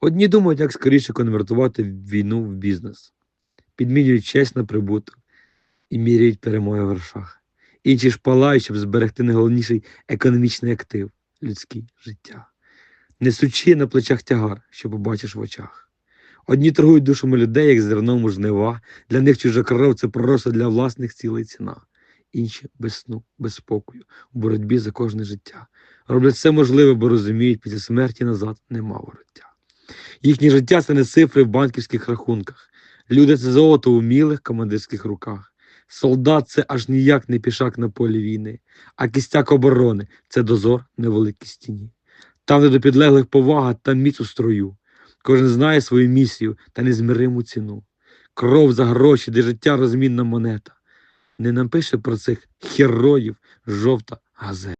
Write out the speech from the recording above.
Одні думають, як скоріше конвертувати війну в бізнес, підмінюють честь на прибуток і міряють перемоги в грошах. Інші ж палають, щоб зберегти найголовніший економічний актив людське життя, несучи на плечах тягар, що побачиш в очах. Одні торгують душами людей, як зерном жнива, для них чужа кров це просто для власних цілей ціна. Інші без сну, без спокою, у боротьбі за кожне життя. Роблять все можливе, бо розуміють, після смерті назад нема вороття. Їхнє життя це не цифри в банківських рахунках. Люди це золото у мілих командирських руках. Солдат це аж ніяк не пішак на полі війни, а кістяк оборони це дозор на великій стіні. Там, де до підлеглих повага, там міць у строю. Кожен знає свою місію та незміриму ціну. Кров за гроші, де життя розмінна монета. Не напише про цих героїв жовта газета.